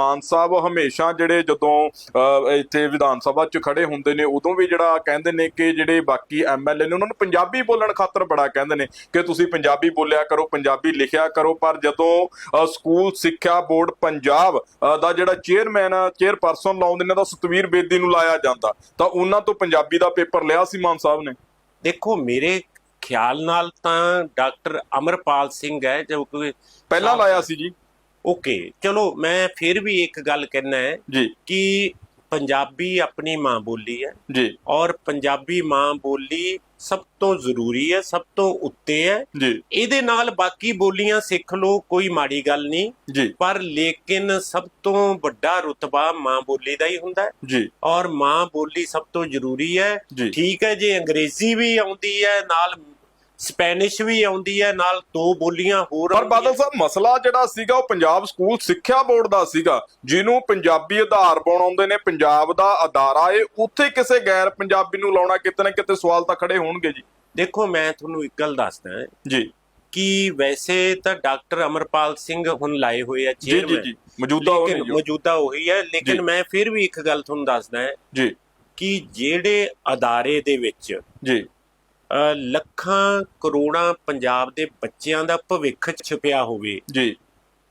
ਮਾਨ ਸਾਹਿਬ ਹਮੇਸ਼ਾ ਜਿਹੜੇ ਜਦੋਂ ਇੱਥੇ ਵਿਧਾਨ ਸਭਾ 'ਚ ਖੜੇ ਹੁੰਦੇ ਨੇ ਉਦੋਂ ਵੀ ਜਿਹੜਾ ਕਹਿੰਦੇ ਨੇ ਕਿ ਜਿਹੜੇ ਬਾਕੀ ਐਮਐਲਏ ਨੇ ਉਹਨਾਂ ਨੂੰ ਪੰਜਾਬੀ ਬੋਲਣ ਖਾਤਰ ਬੜਾ ਕਹਿੰਦੇ ਨੇ ਕਿ ਤੁਸੀਂ ਪੰਜਾਬੀ ਬੋਲਿਆ ਕਰੋ ਪੰਜਾਬੀ ਲਿਖਿਆ ਕਰੋ ਪਰ ਜਦੋਂ ਸਕੂਲ ਸਿੱਖਿਆ ਬੋਰਡ ਪੰਜਾਬ ਦਾ ਜਿਹੜਾ ਚੇਅਰਮੈਨ ਚੇਅਰਪਰਸਨ ਲਾਉਂਦੇ ਨੇ ਤਾਂ ਸਤਵੀਰ ਬੇਦੀ ਨੂੰ ਲਾਇਆ ਜਾਂਦਾ। ਤਾਂ ਉਹਨਾਂ ਤੋਂ ਪੰਜਾਬੀ ਦਾ ਪੇਪਰ ਲਿਆ ਸੀ ਮਾਨ ਸਾਹਿਬ ਨੇ? ਦੇਖੋ ਮੇਰੇ ਖਿਆਲ ਨਾਲ ਤਾਂ ਡਾਕਟਰ ਅਮਰਪਾਲ ਸਿੰਘ ਹੈ ਜੋ ਕਿ ਪਹਿਲਾਂ ਲਾਇਆ ਸੀ ਜੀ। ਓਕੇ ਚਲੋ ਮੈਂ ਫਿਰ ਵੀ ਇੱਕ ਗੱਲ ਕਹਿਣਾ ਹੈ ਜੀ। ਕਿ ਪੰਜਾਬੀ ਆਪਣੀ ਮਾਂ ਬੋਲੀ ਹੈ ਜੀ। ਔਰ ਪੰਜਾਬੀ ਮਾਂ ਬੋਲੀ ਸਭ ਤੋਂ ਜ਼ਰੂਰੀ ਹੈ ਸਭ ਤੋਂ ਉੱਤੇ ਹੈ। ਜੀ। ਇਹਦੇ ਨਾਲ ਬਾਕੀ ਬੋਲੀਆਂ ਸਿੱਖ ਲਓ ਕੋਈ ਮਾੜੀ ਗੱਲ ਨਹੀਂ। ਜੀ। ਪਰ ਲੇਕਿਨ ਸਭ ਤੋਂ ਵੱਡਾ ਰੁਤਬਾ ਮਾਂ ਬੋਲੀ ਦਾ ਹੀ ਹੁੰਦਾ ਹੈ। ਜੀ। ਔਰ ਮਾਂ ਬੋਲੀ ਸਭ ਤੋਂ ਜ਼ਰੂਰੀ ਹੈ। ਜੀ। ਠੀਕ ਹੈ ਜੇ ਅੰਗਰੇਜ਼ੀ ਵੀ ਆਉਂਦੀ ਹੈ ਨਾਲ ਸਪੈਨਿਸ਼ ਵੀ ਆਉਂਦੀ ਹੈ ਨਾਲ ਦੋ ਬੋਲੀਆਂ ਹੋਰ ਪਰ। ਬਾਦਲ ਸਾਹਿਬ ਮਸਲਾ ਜਿਹੜਾ ਸੀਗਾ ਉਹ ਪੰਜਾਬ ਸਕੂਲ ਸਿੱਖਿਆ ਬੋਰਡ ਦਾ ਸੀਗਾ ਜਿਹਨੂੰ ਪੰਜਾਬੀ ਆਧਾਰ ਬਣਾਉਂਦੇ ਨੇ ਪੰਜਾਬ ਦਾ ਅਦਾਰਾ ਏ। ਉੱਥੇ ਕਿਸੇ ਗੈਰ ਪੰਜਾਬੀ ਨੂੰ ਲਾਉਣਾ ਕਿਤੇ ਨਾ ਕਿਤੇ ਸਵਾਲ ਤਾਂ ਖੜੇ ਹੋਣਗੇ ਜੀ। ਦੇਖੋ ਮੈਂ ਤੁਹਾਨੂੰ ਇੱਕ ਗੱਲ ਦੱਸਦਾ ਜੀ। ਕਿ ਵੈਸੇ ਤਾਂ ਡਾਕਟਰ ਅਮਰਪਾਲ ਸਿੰਘ ਹੁਣ ਲਾਏ ਹੋਏ ਆ ਜੀ ਜੀ ਜੀ। ਮੌਜੂਦਾ ਉਹ। ਮੌਜੂਦਾ ਉਹੀ ਹੈ। ਲੇਕਿਨ ਮੈਂ ਫਿਰ ਵੀ ਇੱਕ ਗੱਲ ਤੁਹਾਨੂੰ ਦੱਸਦਾ ਜੀ। ਕਿ ਜਿਹੜੇ ਅਦਾਰੇ ਦੇ ਵਿੱਚ ਜੀ। ਲੱਖਾਂ ਕਰੋੜਾਂ ਪੰਜਾਬ ਦੇ ਬੱਚਿਆਂ ਦਾ ਭਵਿੱਖ ਛਿਪਿਆ ਹੋਵੇ। ਜੀ।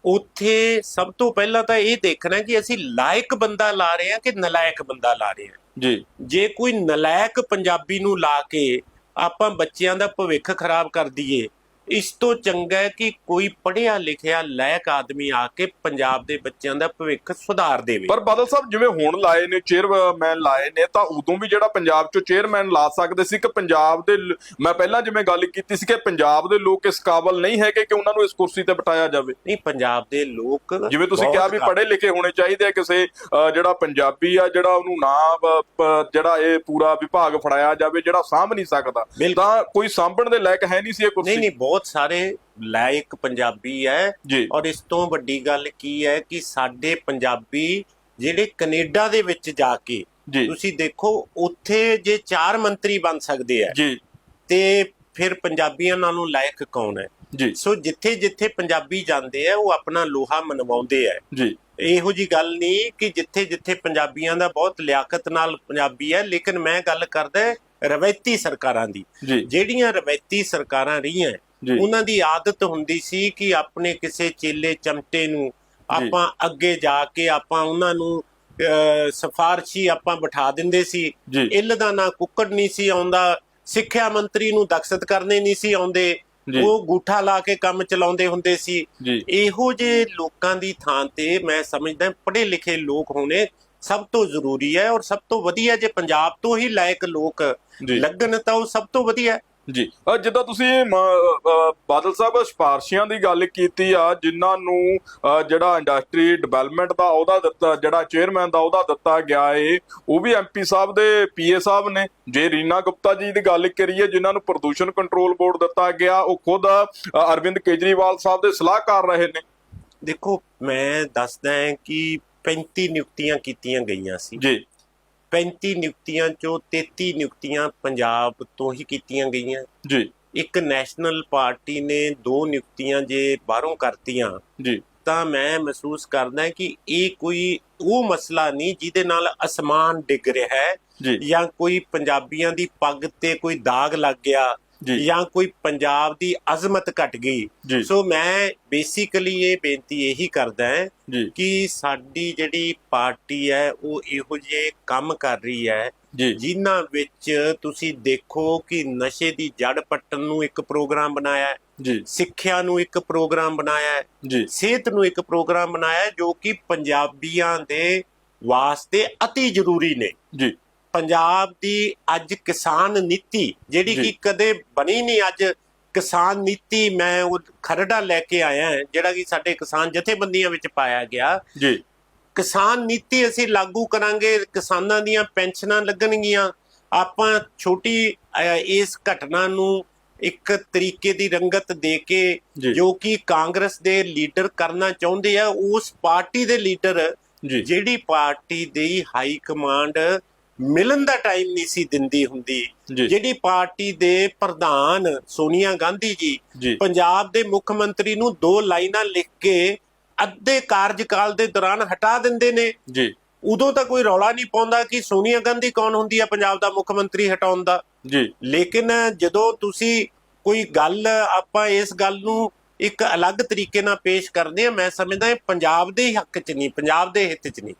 ਉੱਥੇ ਸਭ ਤੋਂ ਪਹਿਲਾਂ ਤਾਂ ਇਹ ਦੇਖਣਾ ਕਿ ਅਸੀਂ ਲਾਇਕ ਬੰਦਾ ਲਾ ਰਹੇ ਹਾਂ ਕਿ ਨਲਾਇਕ ਬੰਦਾ ਲਾ ਰਹੇ ਹਾਂ। ਜੀ। ਜੇ ਕੋਈ ਨਲਾਇਕ ਪੰਜਾਬੀ ਨੂੰ ਲਾ ਕੇ ਆਪਾਂ ਬੱਚਿਆਂ ਦਾ ਭਵਿੱਖ ਖਰਾਬ ਕਰ ਦਈਏ ਇਸ ਤੋਂ ਚੰਗਾ ਹੈ ਕਿ ਕੋਈ ਪੜ੍ਹਿਆ ਲਿਖਿਆ ਲਾਇਕ ਆਦਮੀ ਆ ਕੇ ਪੰਜਾਬ ਦੇ ਬੱਚਿਆਂ ਦਾ ਭਵਿੱਖ ਸੁਧਾਰ ਦੇਵੇ। ਪਰ ਬਾਦਲ ਸਾਹਿਬ ਜਿਵੇਂ ਹੁਣ ਲਾਏ ਨੇ ਚੇਅਰਮੈਨ ਲਾਏ ਨੇ ਤਾਂ ਉਦੋਂ ਵੀ ਜਿਹੜਾ ਪੰਜਾਬ ਚੋਂ ਚੇਅਰਮੈਨ ਲਾ ਸਕਦੇ ਸੀ ਕਿ ਪੰਜਾਬ ਦੇ ਮੈਂ ਪਹਿਲਾਂ ਜਿਵੇਂ ਗੱਲ ਕੀਤੀ ਸੀ ਕਿ ਪੰਜਾਬ ਦੇ ਲੋਕ ਇਸ ਕਾਬਲ ਨਹੀਂ ਹੈਗੇ ਕਿ ਉਹਨਾਂ ਨੂੰ ਇਸ ਕੁਰਸੀ ਤੇ ਬਿਠਾਇਆ ਜਾਵੇ। ਨਹੀਂ ਪੰਜਾਬ ਦੇ ਲੋਕ ਜਿਵੇਂ ਤੁਸੀਂ ਕਿਹਾ ਵੀ ਪੜ੍ਹੇ ਲਿਖੇ ਹੋਣੇ ਚਾਹੀਦੇ ਆ ਕਿਸੇ ਜਿਹੜਾ ਪੰਜਾਬੀ ਆ ਜਿਹੜਾ ਉਹਨੂੰ ਨਾ ਜਿਹੜਾ ਇਹ ਪੂਰਾ ਵਿਭਾਗ ਫੜਾਇਆ ਜਾਵੇ ਜਿਹੜਾ ਸਾਂਭ ਨਹੀਂ ਸਕਦਾ। ਤਾਂ ਕੋਈ ਸਾਂਭਣ ਦੇ ਲਾਇਕ ਹੈ ਨਹੀਂ ਸੀ ਇਹ ਨਹੀਂ ਕੁਰਸੀ। ਨਹੀਂ ਬਹੁਤ ਸਾਰੇ ਲਾਇਕ ਪੰਜਾਬੀ ਹੈ। ਔਰ ਇਸ ਤੋਂ ਵੱਡੀ ਗੱਲ ਕੀ ਹੈ ਕਿ ਸਾਡੇ ਪੰਜਾਬੀ ਜਿਹੜੇ ਕੈਨੇਡਾ ਦੇ ਵਿੱਚ ਜਾ ਕੇ ਤੁਸੀਂ ਦੇਖੋ ਉੱਥੇ ਜੇ ਚਾਰ ਮੰਤਰੀ ਬਣ ਸਕਦੇ ਆ ਜੀ। ਤੇ ਫਿਰ ਪੰਜਾਬੀਆਂ ਨਾਲੋਂ ਲਾਇਕ ਕੌਣ ਹੈ? ਜੀ। ਸੋ ਜਿੱਥੇ ਜਿੱਥੇ ਪੰਜਾਬੀ ਜਾਂਦੇ ਆ ਉਹ ਆਪਣਾ ਲੋਹਾ ਮਨਵਾਉਂਦੇ ਆ ਜੀ। ਇਹੋ ਜੀ ਗੱਲ ਨਹੀਂ ਕਿ ਜਿੱਥੇ ਜਿੱਥੇ ਪੰਜਾਬੀਆਂ ਦਾ ਬਹੁਤ ਲਿਆਕਤ ਨਾਲ ਪੰਜਾਬੀ ਹੈ ਲੇਕਿਨ ਮੈਂ ਗੱਲ ਕਰਦਾ ਰਵੈਤੀ ਸਰਕਾਰਾਂ ਦੀ। ਜਿਹੜੀਆਂ ਰਵੈਤੀ ਸਰਕਾਰਾਂ ਰਹੀਆਂ ਉਹਨਾਂ ਦੀ ਆਦਤ ਹੁੰਦੀ ਸੀ ਕਿ ਆਪਣੇ ਕਿਸੇ ਚੇਲੇ ਚਮਟੇ ਨੂੰ ਆਪਾਂ ਅੱਗੇ ਜਾ ਕੇ ਆਪਾਂ ਉਹਨਾਂ ਨੂੰ ਸਿਫਾਰਸ਼ੀ ਆਪਾਂ ਬਿਠਾ ਦਿੰਦੇ ਸੀ। ਜੀ। ਇੱਲ ਦਾ ਨਾ ਕੁੱਕੜ ਨਹੀਂ ਸੀ ਆਉਂਦਾ ਸਿੱਖਿਆ ਮੰਤਰੀ ਨੂੰ ਦਖਸਤ ਕਰਨੇ ਨਹੀਂ ਸੀ ਆਉਂਦੇ। ਜੀ। ਉਹ ਗੂਠਾ ਲਾ ਕੇ ਕੰਮ ਚਲਾਉਂਦੇ ਹੁੰਦੇ ਸੀ। ਜੀ। ਇਹੋ ਜਿਹੇ ਲੋਕਾਂ ਦੀ ਥਾਂ ਤੇ ਮੈਂ ਸਮਝਦਾ ਪੜ੍ਹੇ ਲਿਖੇ ਲੋਕ ਹੋਣੇ ਸਭ ਤੋਂ ਜ਼ਰੂਰੀ ਹੈ ਔਰ ਸਭ ਤੋਂ ਵਧੀਆ ਜੇ ਪੰਜਾਬ ਤੋਂ ਹੀ ਲਾਇਕ ਲੋਕ ਜੀ। ਲੱਗਣ ਤਾਂ ਉਹ ਸਭ ਤੋਂ ਵਧੀਆ ਹੈ। ਜੀ। ਜਿੱਦਾਂ ਤੁਸੀਂ ਬਾਦਲ ਸਾਹਿਬ ਸਿਫਾਰਸ਼ੀਆਂ ਦੀ ਗੱਲ ਕੀਤੀ ਆ ਜਿਨ੍ਹਾਂ ਨੂੰ ਜਿਹੜਾ ਇੰਡਸਟਰੀ ਡਿਵੈਲਪਮੈਂਟ ਦਾ ਉਹਦਾ ਦਿੱਤਾ ਜਿਹੜਾ ਚੇਅਰਮੈਨ ਦਾ ਉਹਦਾ ਦਿੱਤਾ ਗਿਆ ਏ ਉਹ ਵੀ ਐਮਪੀ ਸਾਹਿਬ ਦੇ ਪੀਏ ਸਾਹਿਬ ਨੇ। ਜੇ ਰੀਨਾ ਗੁਪਤਾ ਜੀ ਦੀ ਗੱਲ ਕਰੀਏ ਜਿਨ੍ਹਾਂ ਨੂੰ ਪ੍ਰਦੂਸ਼ਣ ਕੰਟਰੋਲ ਬੋਰਡ ਦਿੱਤਾ ਗਿਆ ਉਹ ਖੁਦ ਅਰਵਿੰਦ ਕੇਜਰੀਵਾਲ ਸਾਹਿਬ ਦੇ ਸਲਾਹਕਾਰ ਰਹੇ ਨੇ। ਦੇਖੋ ਮੈਂ ਦੱਸਦਾ ਹਾਂ ਕਿ 35 ਨਿਯੁਕਤੀਆਂ ਕੀਤੀਆਂ ਗਈਆਂ ਸੀ। ਜੀ। 35 ਨਿਯੁਕਤੀਆਂ ਚੋਂ 33 ਨਿਯੁਕਤੀਆਂ ਪੰਜਾਬ ਤੋਂ ਹੀ ਕੀਤੀਆਂ ਗਈਆਂ। ਜੀ। ਇੱਕ ਨੈਸ਼ਨਲ ਪਾਰਟੀ ਨੇ ਦੋ ਨਿਯੁਕਤੀਆਂ ਜੇ ਬਾਹਰੋਂ ਕਰਤੀਆਂ ਜੀ। ਤਾਂ ਮੈਂ ਮਹਿਸੂਸ ਕਰਦਾ ਕਿ ਇਹ ਕੋਈ ਉਹ ਮਸਲਾ ਨਹੀਂ ਜਿਹਦੇ ਨਾਲ ਅਸਮਾਨ ਡਿੱਗ ਰਿਹਾ ਹੈ ਜੀ। ਜਾਂ ਕੋਈ ਪੰਜਾਬੀਆਂ ਦੀ ਪੱਗ ਤੇ ਕੋਈ ਦਾਗ ਲੱਗ ਗਿਆ। ਜੀ। ਕੋਈ ਪੰਜਾਬ ਦੀ ਅਜ਼ਮਤ ਘਟ ਗਈ। ਸੋ ਮੈਂ ਬੇਸਿਕਲੀ ਇਹ ਬੇਨਤੀ ਇਹੀ ਕਰਦਾ ਹਾਂ ਕਿ ਸਾਡੀ ਜਿਹੜੀ ਪਾਰਟੀ ਹੈ ਉਹ ਇਹੋ ਜਿਹੇ ਕੰਮ ਕਰ ਰਹੀ ਹੈ ਜਿਨ੍ਹਾਂ ਵਿੱਚ ਤੁਸੀਂ ਦੇਖੋ ਕਿ ਨਸ਼ੇ ਦੀ ਜੜ ਪੱਟਣ ਨੂੰ ਇੱਕ ਪ੍ਰੋਗਰਾਮ ਬਣਾਇਆ ਹੈ ਜੀ। ਸਿੱਖਿਆ ਨੂੰ ਇੱਕ ਪ੍ਰੋਗਰਾਮ ਬਣਾਇਆ ਹੈ ਜੀ। ਸਿਹਤ ਨੂੰ ਇੱਕ ਪ੍ਰੋਗਰਾਮ ਬਣਾਇਆ ਹੈ ਜੋ ਕਿ ਪੰਜਾਬੀਆਂ ਦੇ ਵਾਸਤੇ ਅਤੀ ਜ਼ਰੂਰੀ ਨੇ। ਜੀ। ਪੰਜਾਬ ਦੀ ਅੱਜ ਕਿਸਾਨ ਨੀਤੀ ਜਿਹੜੀ। ਕਿ ਕਦੇ ਬਣੀ ਨਹੀਂ ਅੱਜ ਕਿਸਾਨ ਨੀਤੀ ਮੈਂ ਉਹ ਖਰੜਾ ਲੈ ਕੇ ਆਇਆ ਜਿਹੜਾ ਕਿ ਸਾਡੇ ਕਿਸਾਨ ਜਥੇਬੰਦੀਆਂ ਵਿੱਚ ਪਾਇਆ ਗਿਆ। ਜੀ। ਕਿਸਾਨ ਨੀਤੀ ਅਸੀਂ ਲਾਗੂ ਕਰਾਂਗੇ ਕਿਸਾਨਾਂ ਦੀਆਂ ਪੈਨਸ਼ਨਾਂ ਲੱਗਣਗੀਆਂ। ਆਪਾਂ ਛੋਟੀ ਇਸ ਘਟਨਾ ਨੂੰ ਇੱਕ ਤਰੀਕੇ ਦੀ ਰੰਗਤ ਦੇ ਕੇ ਜੀ। ਕਿ ਕਾਂਗਰਸ ਦੇ ਲੀਡਰ ਕਰਨਾ ਚਾਹੁੰਦੇ ਆ ਉਸ ਪਾਰਟੀ ਦੇ ਲੀਡਰ ਜਿਹੜੀ ਪਾਰਟੀ ਦੀ ਹਾਈ ਕਮਾਂਡ ਮਿਲਣ ਦਾ ਟਾਈਮ ਨਹੀਂ ਸੀ ਦਿੰਦੀ ਹੁੰਦੀ। ਜਿਹੜੀ ਪਾਰਟੀ ਦੇ ਪ੍ਰਧਾਨ ਸੋਨੀਆ ਗਾਂਧੀ ਜੀ ਪੰਜਾਬ ਦੇ ਮੁੱਖ ਮੰਤਰੀ ਨੂੰ ਦੋ ਲਾਈਨਾਂ ਲਿਖ ਕੇ ਅੱਧੇ ਕਾਰਜਕਾਲ ਦੇ ਦੌਰਾਨ ਹਟਾ ਦਿੰਦੇ ਨੇ। ਜੀ। ਉਦੋਂ ਤਾਂ ਕੋਈ ਰੌਲਾ ਨਹੀਂ ਪਾਉਂਦਾ ਕਿ ਸੋਨੀਆ ਗਾਂਧੀ ਕੌਣ ਹੁੰਦੀ ਹੈ ਪੰਜਾਬ ਦਾ ਮੁੱਖ ਮੰਤਰੀ ਹਟਾਉਣ ਦਾ। ਜੀ। ਲੇਕਿਨ ਜਦੋਂ ਤੁਸੀਂ ਕੋਈ ਗੱਲ ਆਪਾਂ ਇਸ ਗੱਲ ਨੂੰ ਇੱਕ ਅਲੱਗ ਤਰੀਕੇ ਨਾਲ ਪੇਸ਼ ਕਰਦੇ ਆ ਮੈਂ ਸਮਝਦਾ ਇਹ ਪੰਜਾਬ ਦੇ ਹੱਕ 'ਚ ਨਹੀਂ ਪੰਜਾਬ ਦੇ ਹਿੱਤ 'ਚ ਨਹੀਂ।